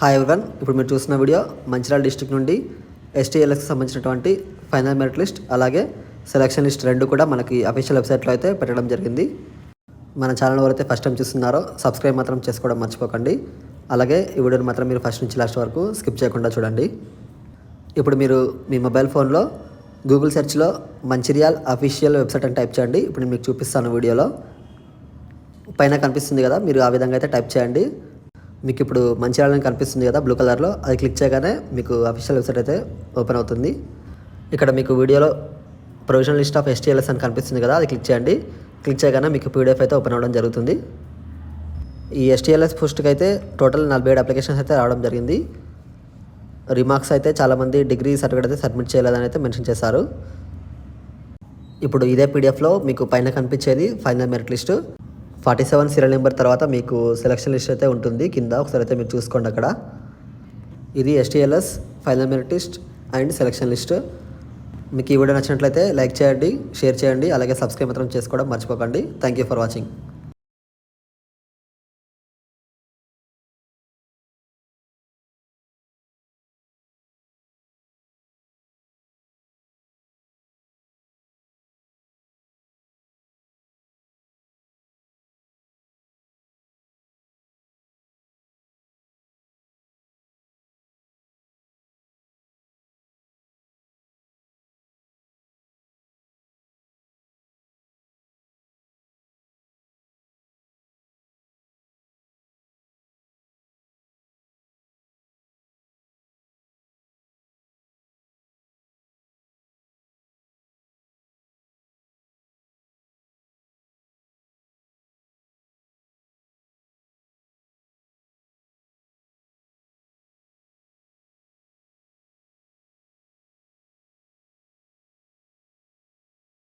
Hi everyone ఇప్పుడు మీరు చూసిన వీడియో మంచిర్యాల డిస్టిక్ నుండి ఎస్టీఎల్ఎస్కి సంబంధించినటువంటి ఫైనల్ మెరిట్ లిస్ట్ అలాగే సెలక్షన్ లిస్ట్ రెండు కూడా మనకి అఫీషియల్ వెబ్సైట్లో అయితే పెట్టడం జరిగింది. మన ఛానల్ ఎవరైతే ఫస్ట్ టైం చూస్తున్నారో సబ్స్క్రైబ్ మాత్రం చేసుకోవడం మర్చిపోకండి. అలాగే ఈ వీడియోని మాత్రం మీరు ఫస్ట్ నుంచి లాస్ట్ వరకు స్కిప్ చేయకుండా చూడండి. ఇప్పుడు మీరు మీ మొబైల్ ఫోన్లో గూగుల్ సెర్చ్లో మంచిర్యాల్ అఫీషియల్ వెబ్సైట్ అని టైప్ చేయండి. ఇప్పుడు నేను మీకు చూపిస్తాను వీడియోలో. పైన కనిపిస్తుంది కదా మీరు ఆ విధంగా అయితే టైప్ చేయండి. మీకు ఇప్పుడు మంచిర్యాల కనిపిస్తుంది కదా బ్లూ కలర్లో అది క్లిక్ చేయగానే మీకు అఫీషియల్ వెబ్సైట్ అయితే ఓపెన్ అవుతుంది. ఇక్కడ మీకు వీడియోలో ప్రొవిజనల్ లిస్ట్ ఆఫ్ ఎస్టీఎల్ఎస్ అని కనిపిస్తుంది కదా అది క్లిక్ చేయండి. క్లిక్ చేయగానే మీకు పీడిఎఫ్ అయితే ఓపెన్ అవ్వడం జరుగుతుంది. ఈ ఎస్టీఎల్ఎస్ పోస్ట్కి అయితే టోటల్ నలభై ఏడు అప్లికేషన్స్ అయితే రావడం జరిగింది. రిమార్క్స్ అయితే చాలామంది డిగ్రీ సర్టిఫికేట్ అయితే సబ్మిట్ చేయలేదని అయితే మెన్షన్ చేశారు. ఇప్పుడు ఇదే పీడిఎఫ్లో మీకు పైన కనిపించేది final merit list forty seven serial number తర్వాత మీకు సెలక్షన్ లిస్ట్ అయితే ఉంటుంది. కింద ఒకసారి అయితే మీరు చూసుకోండి అక్కడ. ఇది STLS final merit list and selection list. మీకు ఈ వీడియో నచ్చినట్లయితే లైక్ చేయండి షేర్ చేయండి అలాగే సబ్స్క్రైబ్ మాత్రం చేసుకోవడం మర్చిపోకండి. Thank you for watching